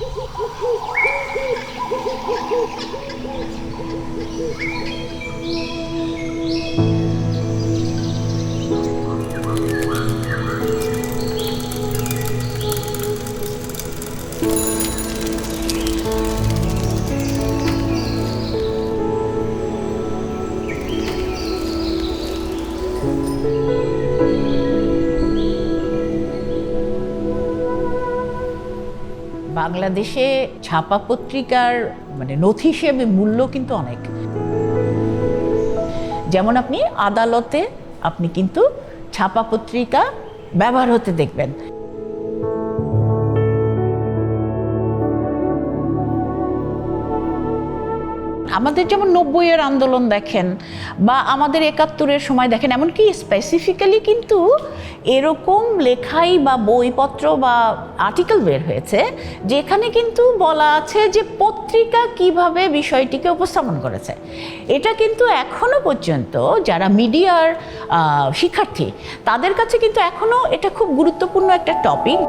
Thank you. বাংলাদেশে ছাপা পত্রিকার মানে নথি হিসেবে মূল্য কিন্তু অনেক। যেমন আপনি আদালতে আপনি কিন্তু ছাপা পত্রিকা ব্যবহার হতে দেখবেন। আমাদের যেমন নব্বইয়ের আন্দোলন দেখেন বা আমাদের একাত্তরের সময় দেখেন, এমনকি স্পেসিফিক্যালি কিন্তু এরকম লেখাই বা বইপত্র বা আর্টিকেল বের হয়েছে, যেখানে কিন্তু বলা আছে যে পত্রিকা কীভাবে বিষয়টিকে উপস্থাপন করেছে। এটা কিন্তু এখনও পর্যন্ত যারা মিডিয়ার শিক্ষার্থী, তাদের কাছে কিন্তু এখনও এটা খুব গুরুত্বপূর্ণ একটা টপিক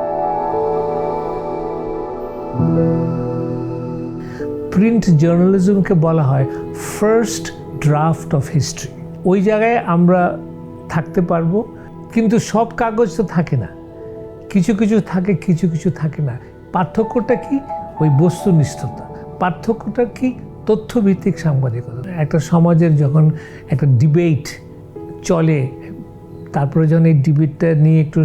প্রিন্ট জার্নালিজমকে বলা হয় ফার্স্ট ড্রাফট অফ হিস্ট্রি ওই জায়গায় আমরা থাকতে পারব, কিন্তু সব কাগজ তো থাকে না। কিছু কিছু থাকে, কিছু কিছু থাকে না। পার্থক্যটা কি? ওই বস্তুনিষ্ঠতা পার্থক্যটা কি? তথ্যভিত্তিক সাংবাদিকতা। একটা সমাজের যখন একটা ডিবেট চলে, তারপরে যখন এই ডিবেটটা নিয়ে একটু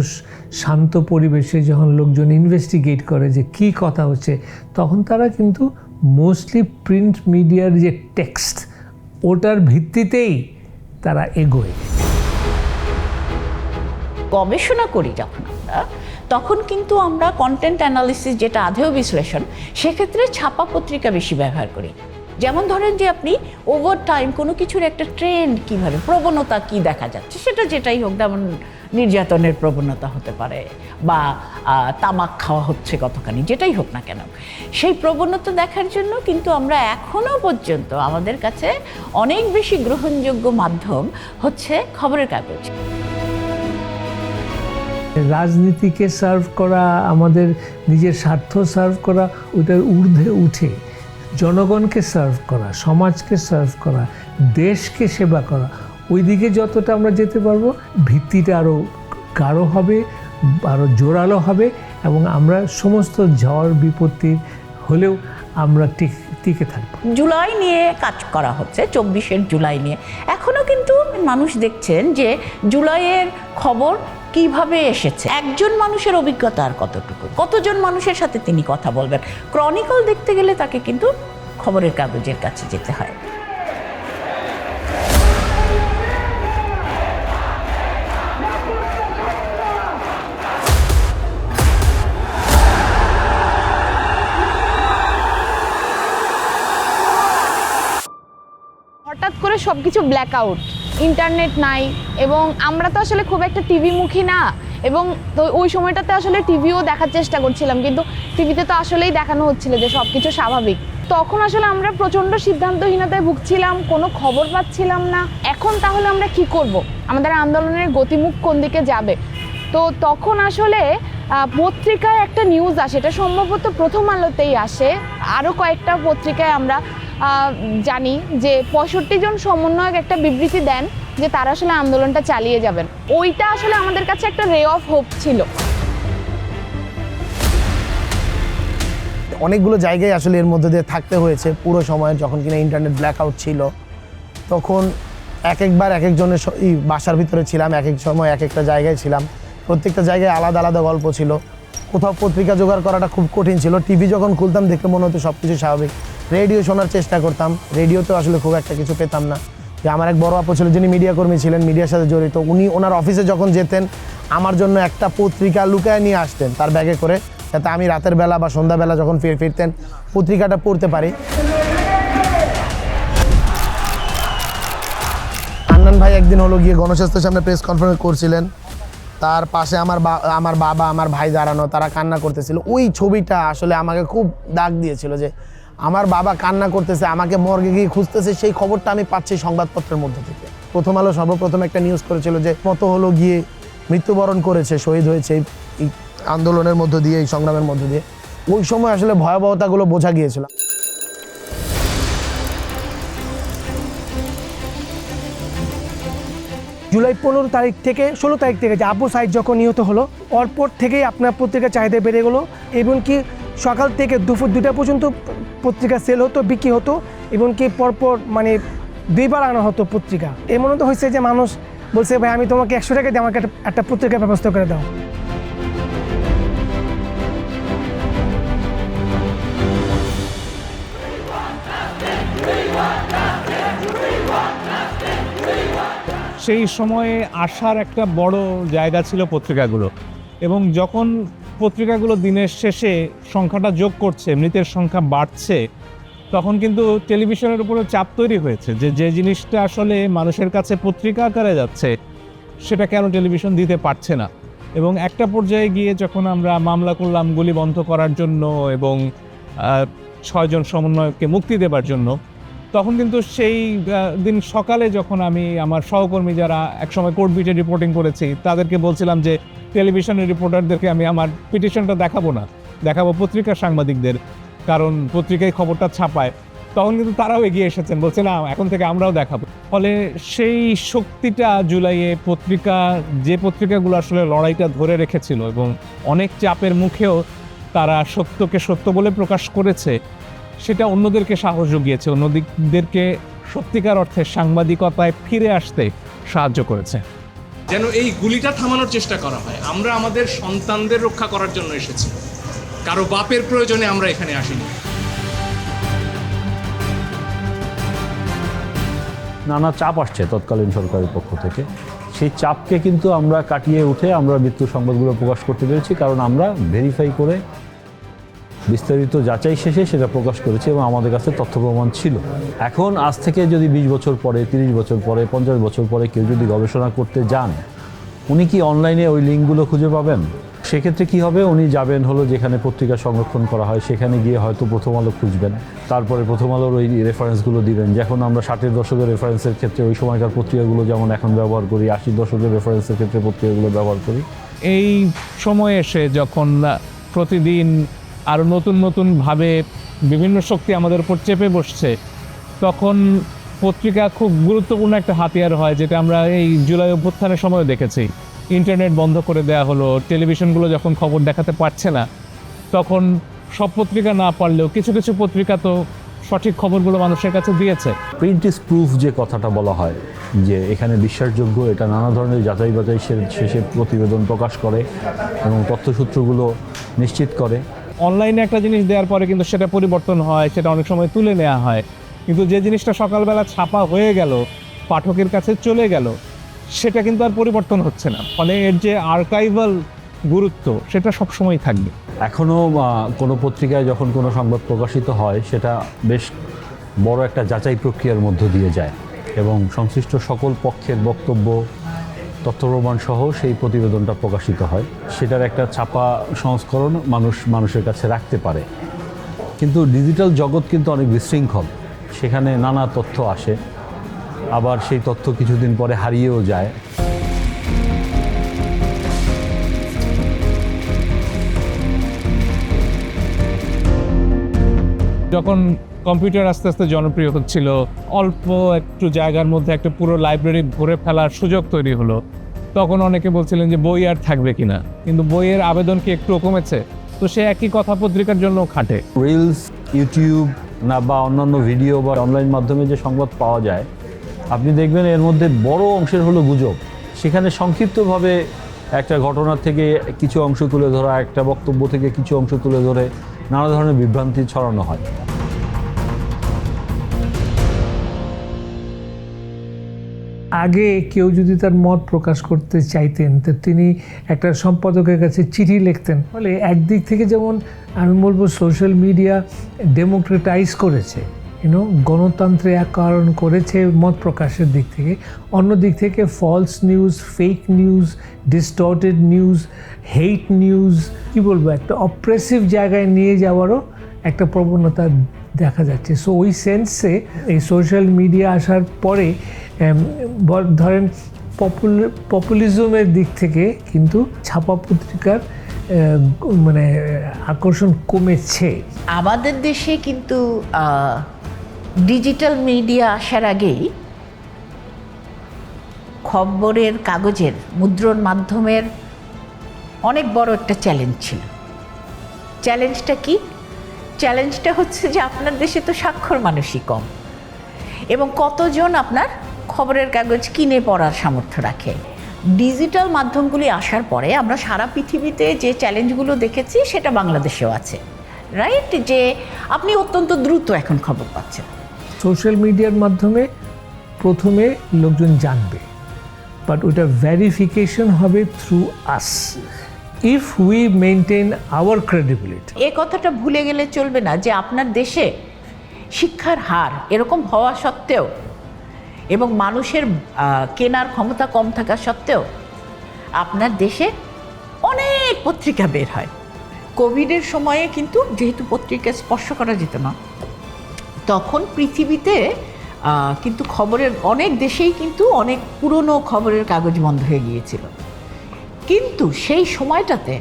শান্ত পরিবেশে যখন লোকজন ইনভেস্টিগেট করে যে কি কথা হচ্ছে, তখন তারা কিন্তু মোস্টলি প্রিন্ট মিডিয়ার যে টেক্সট ওটার ভিত্তিতেই তারা এগোয়। গবেষণা করি যখন আমরা, তখন কিন্তু আমরা কন্টেন্ট অ্যানালিসিস যেটা আধেয় বিশ্লেষণ, সেক্ষেত্রে ছাপা পত্রিকা বেশি ব্যবহার করি। যেমন ধরেন যে আপনি ওভার টাইম কোনো কিছুর একটা ট্রেন্ড কীভাবে, প্রবণতা কি দেখা যাচ্ছে, সেটা যেটাই হোক, যেমন নির্যাতনের প্রবণতা হতে পারে বা তামাক খাওয়া হচ্ছে কতখানি, যেটাই হোক না কেন। সেই প্রবণতা দেখার জন্য কিন্তু আমরা এখনও পর্যন্ত আমাদের কাছে অনেক বেশি গ্রহণযোগ্য মাধ্যম হচ্ছে খবরের কাগজ। রাজনীতিকে সার্ভ করা, আমাদের নিজের স্বার্থ সার্ভ করা, ওটার ঊর্ধ্বে উঠে জনগণকে সার্ভ করা, সমাজকে সার্ভ করা, দেশকে সেবা করা ওই দিকে যতটা আমরা যেতে পারব, ভিত্তিটা আরও গাঢ় হবে আরও জোরালো হবে এবং আমরা সমস্ত ঝড় বিপত্তি হলেও আমরা টিক- থাকব। জুলাই নিয়ে কাজ করা হচ্ছে, চব্বিশের জুলাই নিয়ে। এখনও কিন্তু মানুষ দেখছেন যে জুলাইয়ের খবর কীভাবে এসেছে? একজন মানুষের অভিজ্ঞতা আর কতটুকু? কতজন মানুষের সাথে তিনি কথা বলবেন? ক্রনিকল দেখতে গেলে তাকে কিন্তু খবরের কাগজের কাছে যেতে হয়। হঠাৎ সব কিছু ব্ল্যাক আউট ইন্টারনেট নাই এবং আমরা তো আসলে খুব একটা টিভি মুখী না এবং তো ওই সময়টাতে আসলে টিভিও দেখার চেষ্টা করছিলাম কিন্তু টিভিতে তো আসলেই দেখানো হচ্ছিল যে সব কিছু স্বাভাবিক। তখন আসলে আমরা প্রচণ্ড সিদ্ধান্তহীনতায় ভুগছিলাম, কোনো খবর পাচ্ছিলাম না। এখন তাহলে আমরা কি করব? আমাদের আন্দোলনের গতিমুখ কোন দিকে যাবে? তো তখন আসলে পত্রিকায় একটা নিউজ আসে, এটা সম্ভবত প্রথম আলোতেই আসে। আরও কয়েকটা পত্রিকায় আমরা জানি যে পঁয়ষট্টি জন সমন্বয়ক একটা বিবৃতি দেন যে তারা আসলে আন্দোলনটা চালিয়ে যাবেন। ওইটা আসলে আমাদের কাছে একটা রে অফ হোপ ছিল। অনেকগুলো জায়গায় আসলে এর মধ্যে দিয়ে থাকতে হয়েছে পুরো সময়, যখন কিনা ইন্টারনেট ব্ল্যাক আউট ছিল। তখন এক একবার এক একজনের বাসার ভিতরে ছিলাম এক এক সময় এক একটা জায়গায় ছিলাম। প্রত্যেকটা জায়গায় আলাদা আলাদা গল্প ছিল। কোথাও পত্রিকা জোগাড় করাটা খুব কঠিন ছিল। টিভি যখন খুলতাম দেখতে মনে হতো সব কিছু স্বাভাবিক। রেডিও শোনার চেষ্টা করতাম। রেডিওতেও আসলে খুব একটা কিছু পেতাম না। যে আমার এক বড় আপু ছিল, যিনি মিডিয়া কর্মী ছিলেন মিডিয়ার সাথে জড়িত, উনি ওনার অফিসে যখন যেতেন, আমার জন্য একটা পত্রিকা লুকায় নিয়ে আসতেন তার ব্যাগে করে, যাতে আমি রাতের বেলা বা সন্ধ্যাবেলা যখন ফিরে ফিরতেন, পত্রিকাটা পড়তে পারি। আন্নান ভাই একদিন হলো গিয়ে গণস্বাস্থ্যের সামনে প্রেস কনফারেন্স করছিলেন। তার পাশে আমার বা- আমার বাবা, আমার ভাই দাঁড়ানো, তারা কান্না করতেছিল। ওই ছবিটা আসলে আমাকে খুব দাগ দিয়েছিল যে আমার বাবা কান্না করতেছে, আমাকে মর্গে গিয়ে খুঁজতেছে, সেই খবরটা আমি পাচ্ছি সংবাদপত্রের মধ্য থেকে। প্রথম আলো সর্বপ্রথম একটা নিউজ করেছিল যে, মতো হলো গিয়ে মৃত্যুবরণ করেছে, শহীদ হয়েছে এই- আন্দোলনের মধ্য দিয়ে, এই সংগ্রামের মধ্য দিয়ে। ওই সময় আসলে ভয়াবহতাগুলো বোঝা গিয়েছিল। জুলাই পনেরো তারিখ থেকে, ষোলো তারিখ থেকে যে আবু সাইদ যখন নিহত হলো, অরপর থেকেই আপনার পত্রিকার চাহিদা বেড়ে গেলো, এবং কি সকাল থেকে দুপুর দুটা পর্যন্ত পত্রিকা সেল হতো, বিক্রি হতো এবং কি পরপর মানে দুইবার আনা হতো পত্রিকা। এমন তো হয়েছে যে মানুষ বলছে, ভাই, আমি তোমাকে একশো টাকা দিয়ে আমাকে একটা পত্রিকার ব্যবস্থা করে দাও। সেই সময়ে আসার একটা বড় জায়গা ছিল পত্রিকাগুলো। এবং যখন পত্রিকাগুলো দিনের শেষে সংখ্যাটা যোগ করছে, মৃতের সংখ্যা বাড়ছে, তখন কিন্তু টেলিভিশনের উপরে চাপ তৈরি হয়েছে যে যে জিনিসটা আসলে মানুষের কাছে পত্রিকা আকারে যাচ্ছে, সেটা কেন টেলিভিশন দিতে পারছে না? এবং একটা পর্যায়ে গিয়ে যখন আমরা মামলা করলাম গুলি বন্ধ করার জন্য এবং ছয়জন সমন্বয়ককে মুক্তি দেবার জন্য, তখন কিন্তু সেই দিন সকালে যখন আমি আমার সহকর্মী যারা একসময় কোর্ট বিটে রিপোর্টিং করেছি, তাদেরকে বলছিলাম যে টেলিভিশনের রিপোর্টারদেরকে আমি আমার পিটিশনটা দেখাবো না, দেখাবো পত্রিকার সাংবাদিকদের। কারণ পত্রিকায় খবরটা ছাপায়। তখন কিন্তু তারাও এগিয়ে এসেছেন, বলছে, না, এখন থেকে আমরাও দেখাবো। ফলে সেই শক্তিটা জুলাইয়ে পত্রিকা, যে পত্রিকাগুলো আসলে লড়াইটা ধরে রেখেছিল এবং অনেক চাপের মুখেও তারা সত্যকে সত্য বলে প্রকাশ করেছে, সেটা অন্যদেরকে সাহস জুগিয়েছে, অন্যদিকদেরকে সত্যিকার অর্থে সাংবাদিকতায় ফিরে আসতে সাহায্য করেছে। যেন এই গুলিটা থামানোর চেষ্টা করা হয়। আমরা আমাদের সন্তানদের রক্ষা করার জন্য এসেছি। কারও বাপের প্রয়োজনে আমরা এখানে আসিনি। নানা চাপ আসছে তৎকালীন সরকারের পক্ষ থেকে। সেই চাপকে কিন্তু আমরা কাটিয়ে উঠে আমরা মৃত্যু সংবাদগুলো প্রকাশ করতে পেরেছি, কারণ আমরা ভেরিফাই করে বিস্তারিত যাচাই শেষে সেটা প্রকাশ করেছে এবং আমাদের কাছে তথ্য প্রমাণ ছিল। এখন আজ থেকে যদি বিশ বছর পরে, তিরিশ বছর পরে, পঞ্চাশ বছর পরে কেউ যদি গবেষণা করতে যান, উনি কি অনলাইনে ওই লিঙ্কগুলো খুঁজে পাবেন? সেক্ষেত্রে কি হবে? উনি যাবেন হলো যেখানে পত্রিকা সংরক্ষণ করা হয়, সেখানে গিয়ে হয়তো প্রথম আলো খুঁজবেন। তারপরে প্রথম আলোর ওই রেফারেন্সগুলো দিবেন। যখন আমরা ষাটের দশকের রেফারেন্সের ক্ষেত্রে ওই সময়কার পত্রিকাগুলো যেমন এখন ব্যবহার করি, আশির দশকের রেফারেন্সের ক্ষেত্রে পত্রিকাগুলো ব্যবহার করি। এই সময় এসে যখন প্রতিদিন আরও নতুন নতুনভাবে বিভিন্ন শক্তি আমাদের উপর চেপে বসছে, তখন পত্রিকা খুব গুরুত্বপূর্ণ একটা হাতিয়ার হয়, যেটা আমরা এই জুলাই অভ্যুত্থানের সময় দেখেছি। ইন্টারনেট বন্ধ করে দেওয়া হলো, টেলিভিশনগুলো যখন খবর দেখাতে পারছে না, তখন সব পত্রিকা না পারলেও কিছু কিছু পত্রিকা তো সঠিক খবরগুলো মানুষের কাছে দিয়েছে। প্রিন্ট ইজ প্রুফ যে কথাটা বলা হয়, যে এখানে বিশ্বাসযোগ্য, এটা নানা ধরনের যাচাই বাছাই সে- শেষে প্রতিবেদন প্রকাশ করে এবং তথ্যসূত্রগুলো নিশ্চিত করে। অনলাইনে একটা জিনিস দেওয়ার পরে কিন্তু সেটা পরিবর্তন হয়, সেটা অনেক সময় তুলে নেওয়া হয়। কিন্তু যে জিনিসটা সকালবেলা ছাপা হয়ে গেল, পাঠকের কাছে চলে গেল, সেটা কিন্তু আর পরিবর্তন হচ্ছে না। ফলে এর যে আর্কাইভাল গুরুত্ব, সেটা সবসময় থাকবে। এখনও কোনো পত্রিকায় যখন কোনো সংবাদ প্রকাশিত হয়, সেটা বেশ বড় একটা যাচাই প্রক্রিয়ার মধ্য দিয়ে যায়। এবং সংশ্লিষ্ট সকল পক্ষের বক্তব্য তথ্য প্রমাণ সহ সেই প্রতিবেদনটা প্রকাশিত হয়। সেটার একটা ছাপা সংস্করণ মানুষ মানুষের কাছে রাখতে পারে। কিন্তু ডিজিটাল জগৎ কিন্তু অনেক বিশৃঙ্খল। সেখানে নানা তথ্য আসে। আবার সেই তথ্য কিছুদিন পরে হারিয়েও যায়। যখন কম্পিউটার আস্তে আস্তে জনপ্রিয় হচ্ছিল, অল্প একটু জায়গার মধ্যে একটা পুরো লাইব্রেরি ভরে ফেলার সুযোগ তৈরি হলো। তখন অনেকে বলছিলেন যে বই আর থাকবে কিনা, কিন্তু বইয়ের আবেদন কি একটু কমেছে? তো সে একই কথা পত্রিকার জন্য খাটে। রিলস ইউটিউব না বা অন্যান্য ভিডিও বা অনলাইন মাধ্যমে যে সংবাদ পাওয়া যায়, আপনি দেখবেন এর মধ্যে বড় অংশের হলো গুজব। সেখানে সংক্ষিপ্তভাবে একটা ঘটনা থেকে কিছু অংশ তুলে ধরা, একটা বক্তব্য থেকে কিছু অংশ তুলে ধরে নানা ধরনের বিভ্রান্তি ছড়ানো হয়। আগে কেউ যদি তার মত প্রকাশ করতে চাইতেন, তো তিনি একটা সম্পাদকের কাছে চিঠি লিখতেন। ফলে একদিক থেকে যেমন আমি বলব সোশ্যাল মিডিয়া ডেমোক্রেটাইজ করেছে। ইউনো গণতন্ত্রে কারণ করেছে মত প্রকাশের দিক থেকে। অন্য দিক থেকে false news fake news distorted news hate news কি বলব, একটা অপ্রেসিভ জায়গায় নিয়ে যাওয়ারও একটা প্রবণতা দেখা যাচ্ছে। সো ওই সেন্সে এই সোশ্যাল মিডিয়া আসার পরে ধরেন পপুলিজমের দিক থেকে কিন্তু ছাপা পত্রিকার মানে আকর্ষণ কমেছে। আমাদের দেশে কিন্তু ডিজিটাল মিডিয়া আসার আগেই খবরের কাগজের, মুদ্রণ মাধ্যমের অনেক বড় একটা চ্যালেঞ্জ ছিল। চ্যালেঞ্জটা কি? চ্যালেঞ্জটা হচ্ছে যে আপনার দেশে তো স্বাক্ষর মানুষই কম এবং কতজন আপনার খবরের কাগজ কিনে পড়ার সামর্থ্য রাখে? ডিজিটাল মাধ্যমগুলি আসার পরে আমরা সারা পৃথিবীতে যে চ্যালেঞ্জগুলো দেখেছি, সেটা বাংলাদেশেও আছে। রাইট যে আপনি অত্যন্ত দ্রুত এখন খবর পাচ্ছেন। সোশ্যাল মিডিয়ার মাধ্যমে প্রথমে লোকজন জানবে। বাট ওটা ভ্যারিফিকেশন হবে through us if we maintain our credibility এ কথাটা ভুলে গেলে চলবে না যে আপনার দেশে শিক্ষার হার এরকম হওয়া সত্ত্বেও এবং মানুষের কেনার ক্ষমতা কম থাকা সত্ত্বেও আপনার দেশে অনেক পত্রিকা বের হয়। কোভিডের সময়ে কিন্তু যেহেতু পত্রিকা স্পর্শ করা যেত না তখন পৃথিবীতে কিন্তু খবরের অনেক দেশেই কিন্তু অনেক পুরনো খবরের কাগজ বন্ধ হয়ে গিয়েছিল। কিন্তু সেই সময়টাতে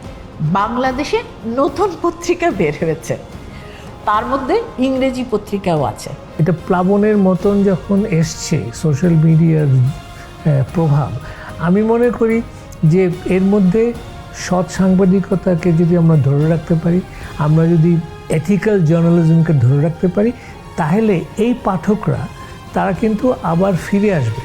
বাংলাদেশে নতুন পত্রিকা বের হয়েছে। তার মধ্যে ইংরেজি পত্রিকাও আছে। এটা প্লাবনের মতন যখন এসছে সোশ্যাল মিডিয়ার প্রভাব, আমি মনে করি যে এর মধ্যে সৎ সাংবাদিকতাকে যদি আমরা ধরে রাখতে পারি, আমরা যদি এথিক্যাল জার্নালিজমকে ধরে রাখতে পারি তাহলে এই পাঠকরা তারা কিন্তু আবার ফিরে আসবে।